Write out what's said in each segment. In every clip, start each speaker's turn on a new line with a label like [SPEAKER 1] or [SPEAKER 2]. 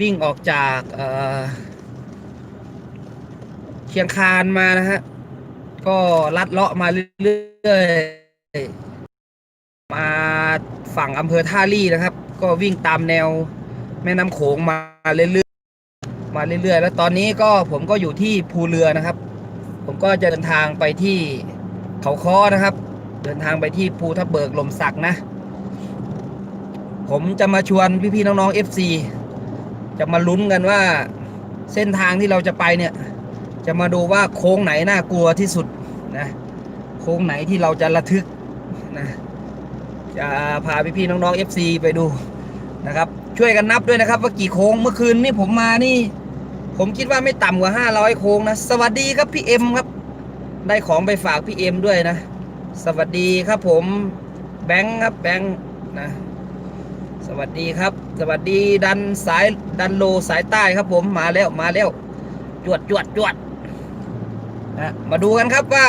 [SPEAKER 1] วิ่งออกจากเชียงคานมานะฮะ ก็ลัดเลาะมาเรื่อยๆ มาฝั่งอำเภอท่าลี่นะครับ ก็วิ่งตามแนวแม่น้ำโขงมาเรื่อยๆ มาเรื่อยๆ แล้วตอนนี้ก็ผมก็อยู่ที่ภูเรือนะครับ ผมก็จะเดินทางไปที่เขาค้อนะครับ เดินทางไปที่ภูทับเบิกลมสักนะ ผมจะมาชวนพี่ๆน้องๆ FC จะมาลุ้นกันว่าเส้นทางที่เราจะไปเนี่ย จะมาดูว่าโค้งไหนน่ากลัวที่สุดนะโค้งไหนที่เราจะระทึกนะจะพาพี่ๆน้องๆ FC ไปดูนะครับ ช่วยกันนับด้วยนะครับ ว่ากี่โค้งเมื่อคืนนี่ผมมานี่ ผมคิดว่าไม่ต่ำกว่า 500 โค้งนะ สวัสดีครับพี่เอ็มครับ ได้ของไปฝากพี่เอ็มด้วยนะ สวัสดีครับผมแบงค์ครับแบงค์นะ สวัสดีครับ สวัสดีดันสายดันโลสายใต้ครับผมมาแล้วมาแล้ว จวดจวดจวดนะมาดูกันครับว่า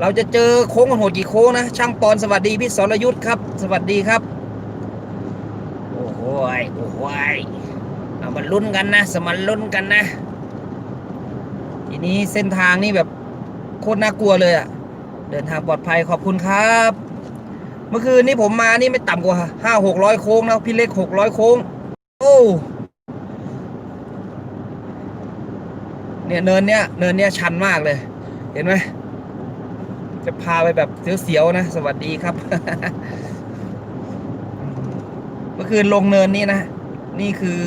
[SPEAKER 1] เราจะเจอโค้งโหดกี่โค้งนะช่างปอนสวัสดีพี่สรยุทธครับ สวัสดีครับ โอ้โหยโอ้โหยเอามาลุ้นกันนะ สมันลุ้นกันนะ ทีนี้เส้นทางนี่แบบโคตรน่ากลัวเลยอะเดินทางปลอดภัยขอบคุณครับ เมื่อคืนนี้ผมมานี่ไม่ต่ำกว่าห้าหกร้อยโค้งนะพี่เล็กหกร้อยโค้ง โอ้เนี่ยเนินเนี้ยเนินเนี้ยชันมากเลย เห็นไหมจะพาไปแบบเสียวๆนะ สวัสดีครับ เมื่อคืนลงเนินนี้นะ นี่คือ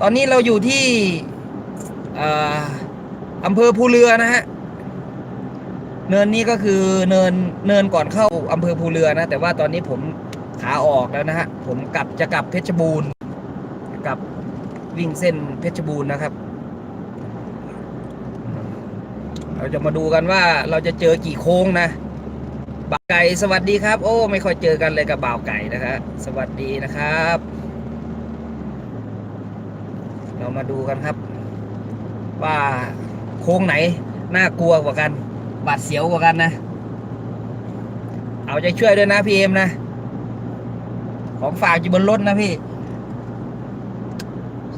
[SPEAKER 1] ตอนนี้เราอยู่ที่ออำเภอภูเรือนะฮะ เนินนี้ก็คือเนินเนินก่อนเข้าอำเภอภูเรือนะ แต่ว่าตอนนี้ผมขาออกแล้วนะฮะ ผมกลับจะกลับเพชรบูรณ์กลับวิ่งเส้นเพชรบูรณ์นะครับ เราจะมาดูกันว่าเราจะเจอกี่โค้งนะบ่าวไก่สวัสดีครับ โอ้ ไม่ค่อยเจอกันเลยกับบ่าวไก่นะครับสวัสดีนะครับ เรามาดูกันครับ ว่าโค้งไหนน่ากลัวกว่ากัน บาดเสียวกว่ากันนะ เอาใจช่วยด้วยนะพี่เอ็มนะ ของฝากอยู่บนรถนะพี่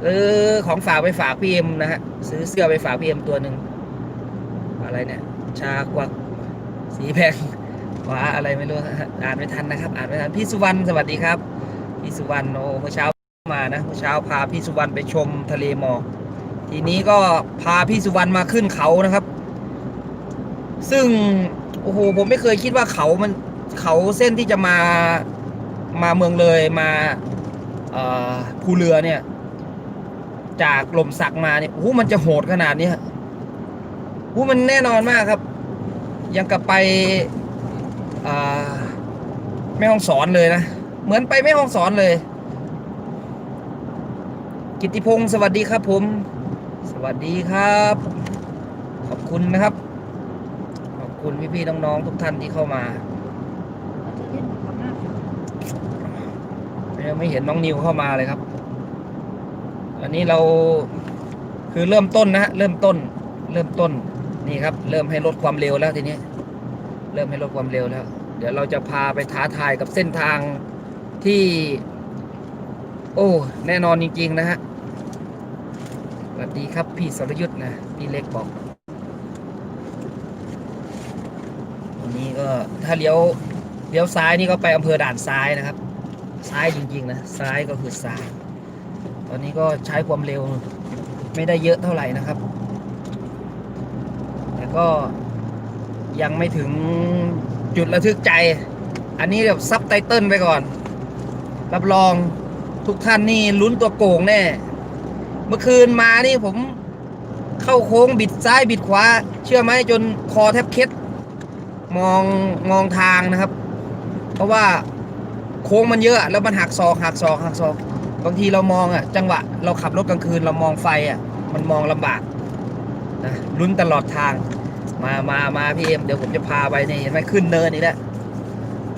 [SPEAKER 1] ซื้อของฝากไปฝากพี่เอ็มนะฮะ ซื้อเสื้อไปฝากพี่เอ็มตัวหนึ่งอะไรเนี่ย ชากวักสีแพงว่าอะไรไม่รู้อ่านไม่ทันนะครับ อ่านไม่ทันพี่สุวรรณสวัสดีครับ พี่สุวรรณโอ้เมื่อเช้ามานะเมื่อเช้าพาพี่สุวรรณไปชมทะเลหมอกทีนี้ก็พาพี่สุวรรณมาขึ้นเขานะครับ ซึ่งโอ้โหผมไม่เคยคิดว่าเขามันเขาเส้นที่จะมามาเมืองเลยมาภูเรือเนี่ย จากลมสักมาเนี่ยโอ้โหมันจะโหดขนาดนี้ฮะโอ้มันแน่นอนมากครับ ยังกับไปแม่ห้องสอนเลยนะ เหมือนไปแม่ห้องสอนเลย กิติพงศ์สวัสดีครับผม สวัสดีครับ ขอบคุณนะครับ คุณพี่ๆน้องๆทุกท่านที่เข้ามายังไม่เห็นน้องนิวเข้ามาเลยครับ อันนี้เราคือเริ่มต้นนะฮะเริ่มต้น เริ่มต้นนี่ครับ เริ่มให้ลดความเร็วแล้วทีนี้ เริ่มให้ลดความเร็วแล้ว เดี๋ยวเราจะพาไปท้าทายกับเส้นทางที่ โอ้แน่นอนจริง ๆ นะฮะสวัสดีครับพี่สรยุทธ์นะพี่เล็กบอก นี่ก็ถ้าเลี้ยวเลี้ยวซ้ายนี่ก็ไปอำเภอด่านซ้ายนะครับ ซ้ายจริงๆนะซ้ายก็คือซ้าย ตอนนี้ก็ใช้ความเร็วไม่ได้เยอะเท่าไหร่นะครับ แต่ก็ยังไม่ถึงจุดระทึกใจ อันนี้แบบซับไตเติลไปก่อน รับรองทุกท่านนี่ลุ้นตัวโกงแน่ เมื่อคืนมานี่ผมเข้าโค้งบิดซ้ายบิดขวา เชื่อไหมจนคอแทบเคล็ด มองมองทางนะครับ เพราะว่าโค้งมันเยอะแล้วมันหักศอกหักศอกหักศอกบางทีเรามองอะ จังหวะเราขับรถกลางคืนเรามองไฟอะ มันมองลำบากนะลุ้นตลอดทาง มามามาพี่เอ็มเดี๋ยวผมจะพาไปนี่เห็นไหมขึ้นเนินนี่แหละ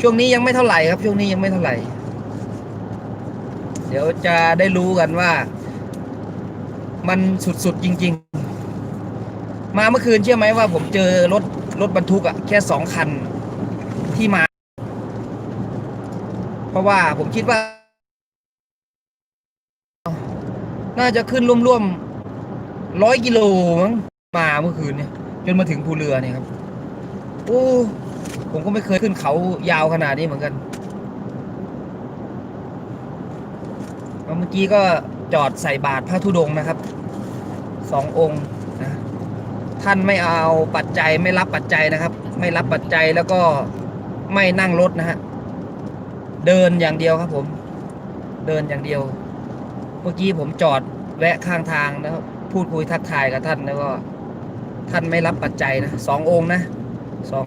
[SPEAKER 1] ช่วงนี้ยังไม่เท่าไหร่ครับ ช่วงนี้ยังไม่เท่าไหร่ เดี๋ยวจะได้รู้กันว่า มันสุดๆจริง ๆ มาเมื่อคืนเชื่อไหมว่าผมเจอรถ รถบรรทุกอะแค่สองคันที่มา เพราะว่าผมคิดว่า น่าจะขึ้นร่วมๆร้อยกิโลมั้งมาเมื่อคืนเนี่ย จนมาถึงภูเรือเนี่ยครับโอ้ผมก็ไม่เคยขึ้นเขายาวขนาดนี้เหมือนกันเมื่อกี้ก็จอดใส่บาตรพระธุดงนะครับ สององค์ ท่านไม่เอาปัจจัยไม่รับปัจจัยนะครับ ไม่รับปัจจัยแล้วก็ไม่นั่งรถนะฮะเดินอย่างเดียวครับ ผม เดินอย่างเดียว เมื่อกี้ผมจอดแวะข้างทางนะครับ พูดคุยทักทายกับท่านแล้วก็ ท่านไม่รับปัจจัยนะสององค์นะสอง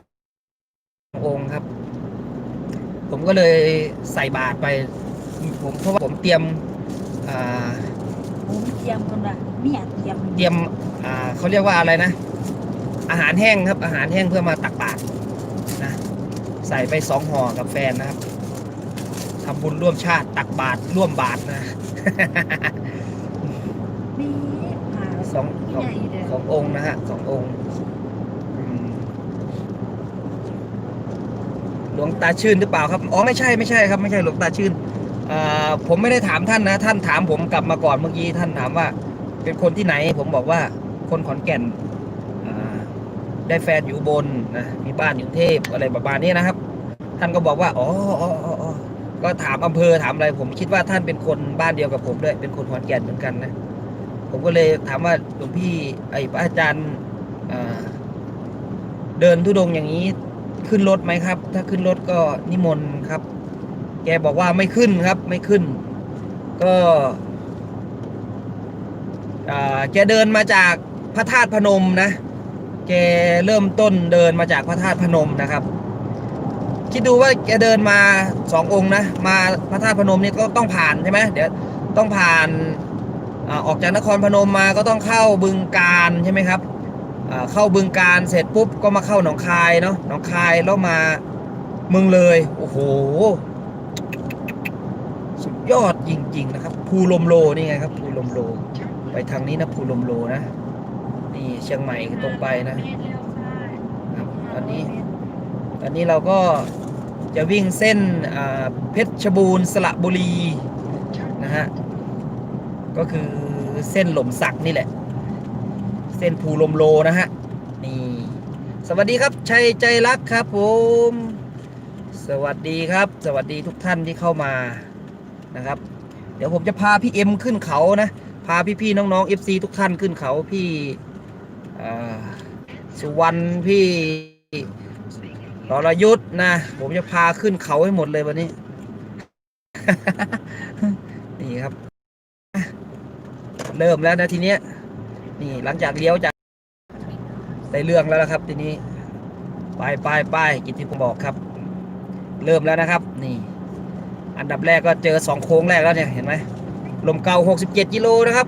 [SPEAKER 1] องค์ครับ ผมก็เลยใส่บาตรไป ผมเพราะว่าผมเตรียมอ่า
[SPEAKER 2] ผมเตรียมคนละเมียเตรียม
[SPEAKER 1] เตรียมอ่าเขาเรียกว่าอะไรนะ อาหารแห้งครับ อาหารแห้งเพื่อมาตักบาตรนะใส่ไปสองห่อกับแฟนนะครับทำบุญร่วมชาติตักบาตรร่วมบาตรนะ
[SPEAKER 2] มีหา
[SPEAKER 1] สองสอง
[SPEAKER 2] ใหญ่เลย
[SPEAKER 1] สององค์นะฮะสององค์อืมหลวงตาชื่นหรือเปล่าครับอ๋อไม่ใช่ไม่ใช่ครับไม่ใช่หลวงตาชื่นอ่าผมไม่ได้ถามท่านนะ ท่านถามผมกลับมาก่อนเมื่อกี้ท่านถามว่า เป็นคนที่ไหน ผมบอกว่าคนขอนแก่นอ่า ได้แฟนอยู่บนนะมีบ้านอยู่เทพอะไรประมาณนี้นะครับ ท่านก็บอกว่าอ๋ออ๋ออ๋อก็ถามอำเภอถามอะไร ผมคิดว่าท่านเป็นคนบ้านเดียวกับผมด้วยเป็นคนขอนแก่นเหมือนกันนะผมก็เลยถามว่าหลวงพี่ไอ้พระอาจารย์เดินทุดงอย่างนี้ขึ้นรถไหมครับ ถ้าขึ้นรถก็นิมนต์ครับ แกบอกว่าไม่ขึ้นครับ ไม่ขึ้น ก็แกเดินมาจากพระธาตุพนมนะ แกเริ่มต้นเดินมาจากพระธาตุพนมนะครับ คิดดูว่าแกเดินมาสององค์นะมาพระธาตุพนมนี่ก็ต้องผ่านใช่ไหมเดี๋ยวต้องผ่านอออกจากนครพนมมาก็ต้องเข้าบึงการใช่ไหมครับเข้าบึงการเสร็จปุ๊บก็มาเข้าหนองคายเนาะหนองคายแล้วมาเมืองเลยโอ้โหสุดยอดจริง ๆ นะครับ ภูลมโลนี่ไงครับภูลมโล ไปทางนี้นะภูลมโลนะ นี่เชียงใหม่ตรงไปนะครับตอนนี้ ตอนนี้เราก็จะวิ่งเส้นอ่าเพชรบูรณ์สระบุรีนะฮะ ก็คือเส้นหล่มสักนี่แหละ เส้นภูลมโลนะฮะ นี่ สวัสดีครับชัยใจรักครับผมสวัสดีครับ สวัสดีทุกท่านที่เข้ามานะครับ เดี๋ยวผมจะพาพี่เอ็มขึ้นเขานะพาพี่ๆน้องๆ FC ทุกท่านขึ้นเขาพี่สุวรรณพี่รรยุทธ์นะ ผมจะพาขึ้นเขาให้หมดเลยวันนี้ นี่ครับ เริ่มแล้วนะทีเนี้ย นี่หลังจากเลี้ยวจากได้เรื่องแล้วนะครับ ทีนี้ไปไปไปกิตที่ผมบอกครับ เริ่มแล้วนะครับ นี่ อันดับแรกก็เจอสองโค้งแรกแล้วเนี่ยเห็นไหม ลมเก่า 67กิโลนะครับ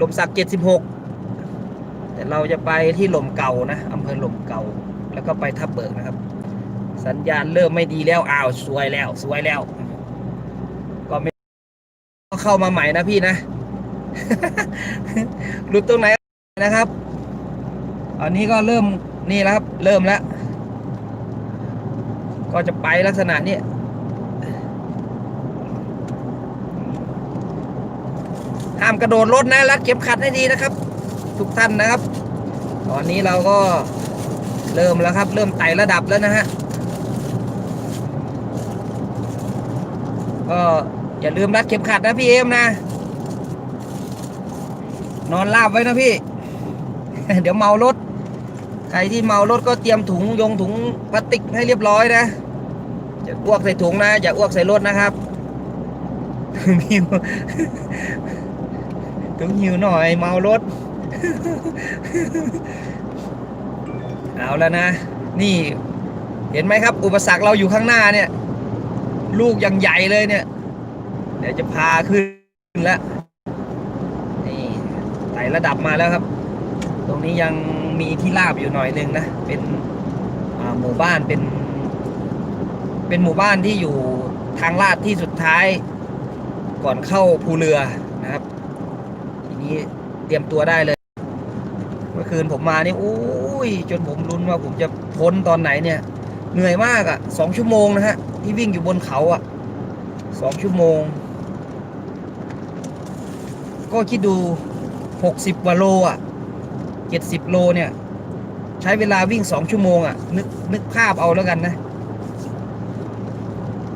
[SPEAKER 1] ลมสัก 76 แต่เราจะไปที่ลมเก่านะอำเภอลมเก่า แล้วก็ไปทับเบิกนะครับ สัญญาณเริ่มไม่ดีแล้ว อ้าว สวยแล้ว สวยแล้ว ก็ไม่ก็เข้ามาใหม่นะพี่นะหลุดตรงไหนนะครับ อันนี้ก็เริ่มนี่แล้วครับ เริ่มแล้ว ก็จะไปลักษณะนี้ ห้ามกระโดดรถนะรัดเข็มขัดให้ดีนะครับ ทุกท่านนะครับ ตอนนี้เราก็เริ่มแล้วครับ เริ่มไต่ระดับแล้วนะฮะก็อย่าลืมรัดเข็มขัดนะพี่เอ็มนะ นอนราบไว้นะพี่ เดี๋ยวเมารถ ใครที่เมารถก็เตรียมถุงยงถุงพลาสติกให้เรียบร้อยนะจะอ้วกใส่ถุงนะอย่าอ้วกใส่รถนะครับ หิวถุงหิวหน่อย เมารถ เอาแล้วนะ นี่เห็นไหมครับ อุปสรรคเราอยู่ข้างหน้าเนี่ย ลูกยังใหญ่เลยเนี่ย เดี๋ยวจะพาขึ้นแล้ว นี่ไต่ระดับมาแล้วครับ ตรงนี้ยังมีที่ราบอยู่หน่อยนึงนะ เป็นหมู่บ้านเป็น เป็นหมู่บ้านที่อยู่ทางลาดที่สุดท้าย ก่อนเข้าภูเรือนะครับ นี้เตรียมตัวได้เลย เมื่อคืนผมมานี่โอ้ยจนผมรุ้นว่าผมจะพ้นตอนไหนเนี่ย เหนื่อยมากอะ่ะสองชั่วโมงนะฮะที่วิ่งอยู่บนเขาอะ่ะสองชั่วโมง ก็คิดดูหกสิบกว่าโลอะเจ็ดสิบโลเนี่ย ใช้เวลาวิ่งสองชั่วโมงอะ นึกนึกภาพเอาแล้วกันนะ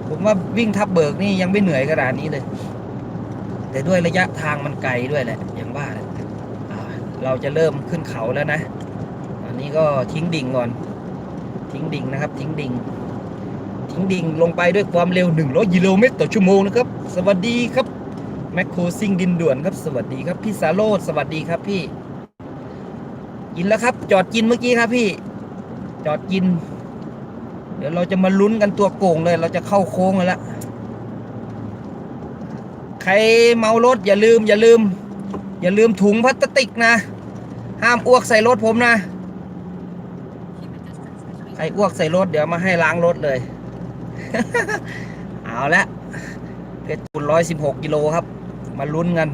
[SPEAKER 1] ผมว่าวิ่งทับเบิกนี่ยังไม่เหนื่อยขนาดนี้เลย แต่ด้วยระยะทางมันไกลด้วยแหละ อย่างว่าเราจะเริ่มขึ้นเขาแล้วนะอันนี้ก็ทิ้งดิ่งก่อน ทิ้งดิ่งนะครับ ทิ้งดิ่ง ทิ้งดิ่งลงไปด้วยความเร็ว 100กิโลเมตรต่อชั่วโมงนะครับ สวัสดีครับแมคโครซิงดินด่วนครับ สวัสดีครับพี่สาโรดสวัสดีครับพี่ กินแล้วครับ จอดกินเมื่อกี้ครับพี่ จอดกิน เดี๋ยวเราจะมาลุ้นกันตัวโก่งเลย เราจะเข้าโค้งกันแล้ว ใครเมารถอย่าลืมอย่าลืม อย่าลืมถุงพลาสติกนะ ห้ามอ้วกใส่รถผมนะ ใครอ้วกใส่รถเดี๋ยวมาให้ล้างรถเลย เอาละเพชรบุร้อยสิบหกกิโลครับ มาลุ้นกัน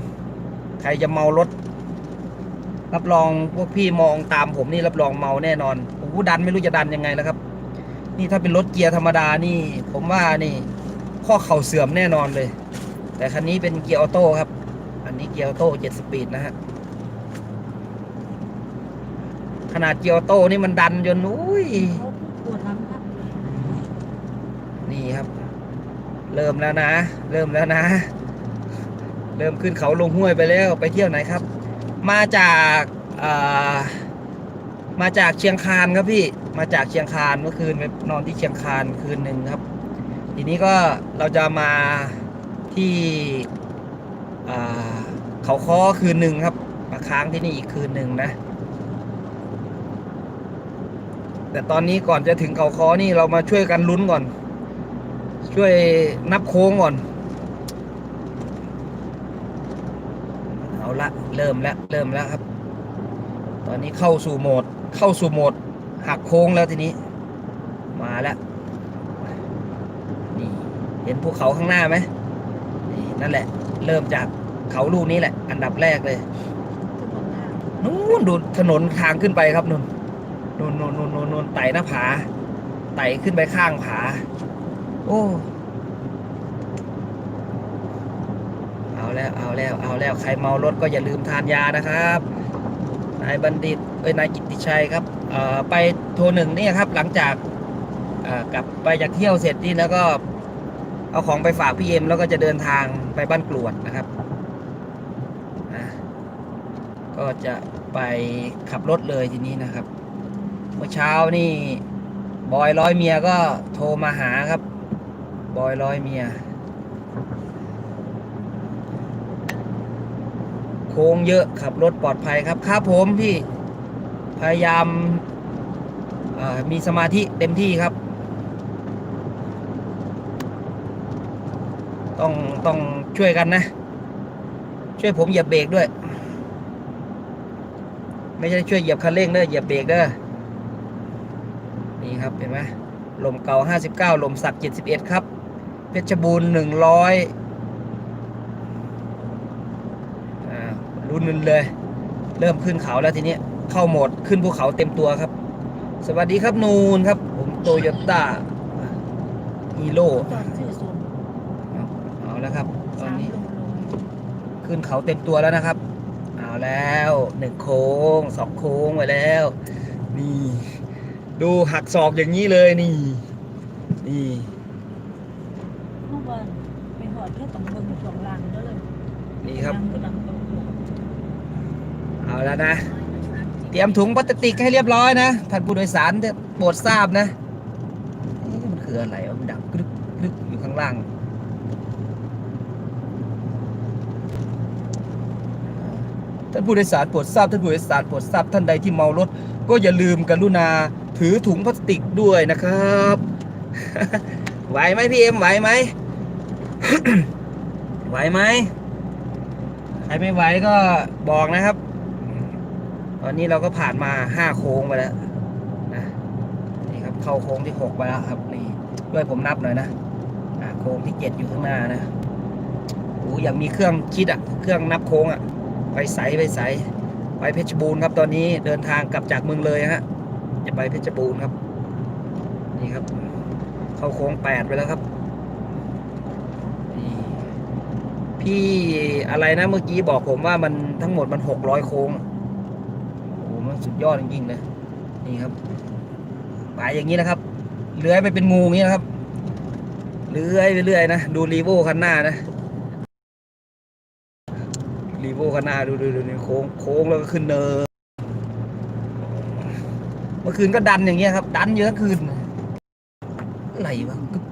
[SPEAKER 1] ใครจะเมารถ รับรองพวกพี่มองตามผมนี่รับรองเมาแน่นอนโอ้โหดันไม่รู้จะดันยังไงแล้วครับ นี่ถ้าเป็นรถเกียร์ธรรมดานี่ ผมว่านี่ ข้อเข่าเสื่อมแน่นอนเลย แต่คันนี้เป็นเกียร์ออโต้ครับ อันนี้เกียร์ออโต้เจ็ดสปีดนะฮะ ขนาดเกียร์ออโต้นี่มันดันจนอุ้ย
[SPEAKER 2] เขาปวดหลังครับ
[SPEAKER 1] นี่ครับ เริ่มแล้วนะ เริ่มแล้วนะ เริ่มขึ้นเขาลงห้วยไปแล้วไปเที่ยวไหนครับ มาจากอ่ามาจากเชียงคานครับพี่ มาจากเชียงคานเมื่อคืนไปนอนที่เชียงคานคืนหนึ่งครับ ทีนี้ก็เราจะมา ที่เขาค้อคืนหนึ่งครับ มาค้างที่นี่อีกคืนหนึ่งนะ แต่ตอนนี้ก่อนจะถึงเขาค้อนี่เรามาช่วยกันลุ้นก่อน ช่วยนับโค้งก่อน เอาละเริ่มแล้วเริ่มแล้วครับ ตอนนี้เข้าสู่โหมด เข้าสู่โหมดหักโค้งแล้วทีนี้ มาแล้วนี่เห็นภูเขาข้างหน้าไหม นี่นั่นแหละ เริ่มจากเขาลูกนี้แหละ อันดับแรกเลย
[SPEAKER 2] ถนนทาง
[SPEAKER 1] นู่นดูถนนทางขึ้นไปครับนู่นนู่นนู่นนู่นนู่นนู่นไต่หน้าผา ไต่ขึ้นไปข้างผา โอ้ เอาแล้วเอาแล้วเอาแล้วใครเมารถก็อย่าลืมทานยานะครับนายบัณฑิตเอ้ยนายกิตติชัยครับเอ่อไปโทรหนึ่งเนี่ยครับ หลังจากเอ่อกลับไปจากเที่ยวเสร็จนี่แล้วก็ เอาของไปฝากพี่เอ็มแล้วก็จะเดินทางไปบ้านกรวดนะครับ ก็จะไปขับรถเลยทีนี้นะครับ เมื่อเช้านี่บอยร้อยเมียก็โทรมาหาครับ บอยร้อยเมีย โค้งเยอะขับรถปลอดภัยครับครับผมพี่พยายามมีสมาธิเต็มที่ครับ ต้องต้องช่วยกันนะ ช่วยผมเหยียบเบรกด้วย ไม่ใช่ช่วยเหยียบคันเร่งเด้อเหยียบเบรกเด้อนี่ครับเห็นไหมลมเก่า 59 ลมสัก 71 ครับ เพชรบูรณ์100อ่ารุ่นนึงเลย เริ่มขึ้นเขาแล้วทีนี้เข้าโหมดขึ้นภูเขาเต็มตัวครับ สวัสดีครับนูนครับ ผมโตโยต้าฮีโร่
[SPEAKER 2] จอดซื้อส่วน
[SPEAKER 1] เอา แล้วครับ ตอน
[SPEAKER 2] สาม
[SPEAKER 1] นี้
[SPEAKER 2] โลโล
[SPEAKER 1] ขึ้นเขาเต็มตัวแล้วนะครับ เอาแล้วหนึ่งโค้งสองโค้งไปแล้ว นี่ ดูหักศอกอย่างนี้เลยนี่ นี่
[SPEAKER 2] เมื่อวานไปหอดแค่ตรงเบิงช่วงล่างเด้อเลย
[SPEAKER 1] นี่ครับ
[SPEAKER 2] ล่างก็ดังตรงหัว
[SPEAKER 1] เอาแล้วนะ เตรียมถุงพลาสติกให้เรียบร้อยนะท่านผู้โดยสารโปรดทราบนะเอ๊ะมันคืออะไรวะมันดังกรึกกรึกอยู่ข้างล่าง ท่านผู้โดยสารโปรดทราบท่านผู้โดยสารโปรดทราบท่านใดที่เมารถ ก็อย่าลืมกรุณาถือถุงพลาสติกด้วยนะครับ ไหวไหมพี่เอ็มไหวไหมไหวไหมใครไม่ไหวก็บอกนะครับ ตอนนี้เราก็ผ่านมาห้าโค้งไปแล้วนะนี่ครับเข้าโค้งที่หกไปแล้วครับนี่ด้วยผมนับหน่อยนะโค้งที่เจ็ดอยู่ข้างหน้านะโอ้ยังมีเครื่องคิดอะ เครื่องนับโค้งอะ ไปใสไปใสไปเพชรบูรณ์ครับตอนนี้เดินทางกลับจากเมืองเลยฮะจะไปเพชรบูรณ์ครับ นี่ครับ เข้าโค้งแปดไปแล้วครับพี่อะไรนะเมื่อกี้บอกผมว่ามันทั้งหมดมันหกร้อยโค้งโอ้โหมันสุดยอดจริงๆนะนี่ครับไปอย่างนี้นะครับเลื้อยไปเป็นงูอย่างนี้นะครับเลื้อยไปเรื่อยนะดูรีโวคันหน้านะ โวคันหน้าดูดูดูนี่โค้งโค้งแล้วก็ขึ้นเนินเมื่อคืนก็ดันอย่างเงี้ยครับ ดันเยอะคืนอะไรวะกึบกึบ